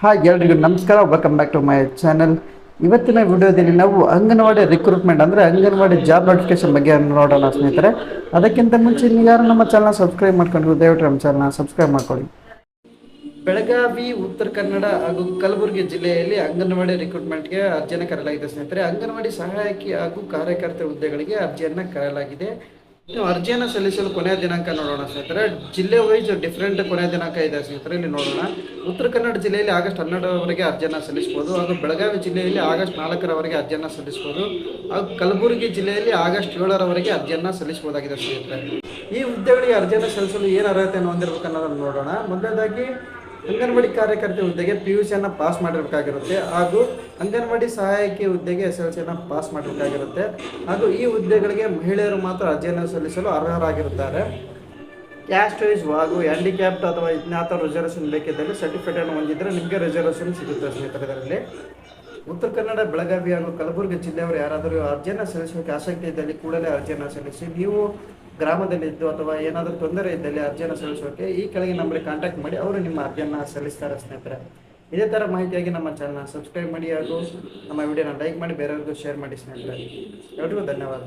Hi ಎಲ್ರಿಗೂ ನಮಸ್ಕಾರ. Welcome back to my channel ಇವತ್ತಿನ ವಿಡಿಯೋದಲ್ಲಿ ನಾವು ಅಂಗನವಾಡಿ ರಿಕ್ರೂಟ್ಮೆಂಟ್ ಅಂದರೆ ಅಂಗನವಾಡಿ ಜಾಬ್ ನೋಟಿಫಿಕೇಶನ್ ಬಗ್ಗೆ ನೋಡೋಣ ಸ್ನೇಹಿತರೆ. ಅದಕ್ಕಿಂತ ಮುಂಚೆ ನೀವು ಯಾರು ನಮ್ಮ ಚಾನಲ್ ಸಬ್ಸ್ಕ್ರೈಬ್ ಮಾಡ್ಕೊಂಡ್ರು ದಯವಿಟ್ಟು ನಮ್ಮ ಚಾನಲ್ನ ಸಬ್ಸ್ಕ್ರೈಬ್ ಮಾಡ್ಕೊಳ್ಳಿ. ಬೆಳಗಾವಿ, ಉತ್ತರ ಕನ್ನಡ ಹಾಗೂ ಕಲಬುರಗಿ ಜಿಲ್ಲೆಯಲ್ಲಿ ಅಂಗನವಾಡಿ ರಿಕ್ರೂಟ್ಮೆಂಟ್ಗೆ ಅರ್ಜಿಯನ್ನು ಕರೆಯಲಾಗಿದೆ ಸ್ನೇಹಿತರೆ. ಅಂಗನವಾಡಿ ಸಹಾಯಕಿ ಹಾಗೂ ಕಾರ್ಯಕರ್ತೆ ಹುದ್ದೆಗಳಿಗೆ ಅರ್ಜಿಯನ್ನು ಕರೆಯಲಾಗಿದೆ. ಇನ್ನು ಅರ್ಜಿಯನ್ನು ಸಲ್ಲಿಸಲು ಕೊನೆಯ ದಿನಾಂಕ ನೋಡೋಣ ಸ್ನೇಹಿತರೆ. ಜಿಲ್ಲೆ ವೈಸ್ ಡಿಫ್ರೆಂಟ್ ಕೊನೆಯ ದಿನಾಂಕ ಇದೆ ಸ್ನೇಹಿತರೆ, ಇಲ್ಲಿ ನೋಡೋಣ. ಉತ್ತರ ಕನ್ನಡ ಜಿಲ್ಲೆಯಲ್ಲಿ ಆಗಸ್ಟ್ ಹನ್ನೆರಡರವರೆಗೆ ಅರ್ಜಿಯನ್ನು ಸಲ್ಲಿಸಬಹುದು ಹಾಗೂ ಬೆಳಗಾವಿ ಜಿಲ್ಲೆಯಲ್ಲಿ ಆಗಸ್ಟ್ ನಾಲ್ಕರವರೆಗೆ ಅರ್ಜಿಯನ್ನು ಸಲ್ಲಿಸಬಹುದು ಹಾಗೂ ಕಲಬುರಗಿ ಜಿಲ್ಲೆಯಲ್ಲಿ ಆಗಸ್ಟ್ ಏಳರವರೆಗೆ ಅರ್ಜಿಯನ್ನು ಸಲ್ಲಿಸಬಹುದಾಗಿದೆ ಸ್ನೇಹಿತರೆ. ಈ ಹುದ್ದೆಗಳಿಗೆ ಅರ್ಜಿಯನ್ನು ಸಲ್ಲಿಸಲು ಏನು ಅರ್ಹತೆಯನ್ನು ಹೊಂದಿರಬೇಕು ಅನ್ನೋದನ್ನು ನೋಡೋಣ. ಮೊದಲನೇದಾಗಿ ಅಂಗನವಾಡಿ ಕಾರ್ಯಕರ್ತೆ ಹುದ್ದೆಗೆ ಪಿ ಯು ಸಿಯನ್ನು ಪಾಸ್ ಮಾಡಿರಬೇಕಾಗಿರುತ್ತೆ. ಹಾಗೂ ಅಂಗನವಾಡಿ ಸಹಾಯಕಿ ಹುದ್ದೆಗೆ ಎಸ್ ಎಲ್ ಸಿಯನ್ನು ಪಾಸ್ ಮಾಡಬೇಕಾಗಿರುತ್ತೆ ಹಾಗೂ ಈ ಹುದ್ದೆಗಳಿಗೆ ಮಹಿಳೆಯರು ಮಾತ್ರ ಅರ್ಜಿಯನ್ನು ಸಲ್ಲಿಸಲು ಅರ್ಹರಾಗಿರುತ್ತಾರೆ. ಕ್ಯಾಸ್ಟ್ ವೈಸ್ ಹಾಗೂ ಹ್ಯಾಂಡಿಕ್ಯಾಪ್ಟ್ ಅಥವಾ ಇಜ್ಞಾತ ರಿಸರ್ವೇಷನ್ ಬೇಕಿದ್ದಲ್ಲಿ ಸರ್ಟಿಫಿಕೇಟನ್ನು ಹೊಂದಿದ್ದರೆ ನಿಮಗೆ ರಿಸರ್ವೇಷನ್ ಸಿಗುತ್ತೆ ಸ್ನೇಹಿತರೆ ಇದರಲ್ಲಿ. ಉತ್ತರ ಕನ್ನಡ, ಬೆಳಗಾವಿ ಹಾಗೂ ಕಲಬುರಗಿ ಜಿಲ್ಲೆಯವರು ಯಾರಾದರೂ ಅರ್ಜಿಯನ್ನು ಸಲ್ಲಿಸೋಕೆ ಆಸಕ್ತಿ ಇದ್ದಲ್ಲಿ ಕೂಡಲೇ ಅರ್ಜಿಯನ್ನು ಸಲ್ಲಿಸಿ, ನೀವು ಗ್ರಾಮದಲ್ಲಿದ್ದು ಅಥವಾ ಏನಾದರೂ ತೊಂದರೆ ಇದ್ದಲ್ಲಿ ಅರ್ಜಿಯನ್ನು ಸಲ್ಲಿಸೋಕೆ ಈ ಕೆಳಗೆ ನಂಬರಿಗೆ ಕಾಂಟ್ಯಾಕ್ಟ್ ಮಾಡಿ, ಅವರು ನಿಮ್ಮ ಅರ್ಜಿಯನ್ನು ಸಲ್ಲಿಸ್ತಾರೆ ಸ್ನೇಹಿತರೆ. ಇದೇ ಥರ ಮಾಹಿತಿಯಾಗಿ ನಮ್ಮ ಚಾನಲ್ನ ಸಬ್ಸ್ಕ್ರೈಬ್ ಮಾಡಿ ಹಾಗೂ ನಮ್ಮ ವಿಡಿಯೋನ ಲೈಕ್ ಮಾಡಿ, ಬೇರೆಯವ್ರಿಗೂ ಶೇರ್ ಮಾಡಿ ಸ್ನೇಹಿತರೆ. ಎಲ್ರಿಗೂ ಧನ್ಯವಾದ.